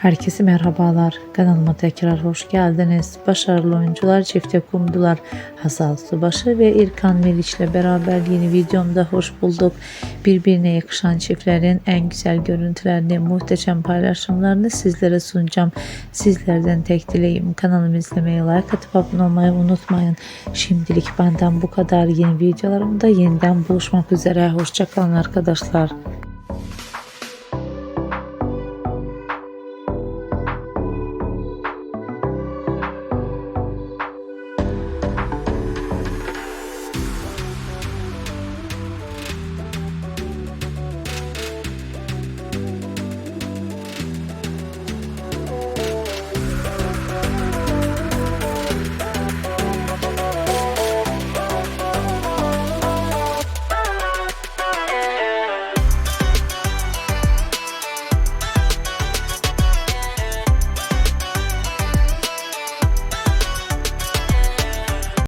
Herkese merhabalar. Kanalıma tekrar hoş geldiniz. Başarılı oyuncular çifte kumdular. Hazal Subaşı ve İrkan Meriç ile beraber yeni videomda hoş bulduk. Birbirine yakışan çiftlerin en güzel görüntülerini, muhteşem paylaşımlarını sizlere sunacağım. Sizlerden tek dileğim kanalımı izlemeyi, like atıp abone olmayı unutmayın. Şimdilik benden bu kadar. Yeni videolarımda yeniden buluşmak üzere. Hoşçakalın arkadaşlar.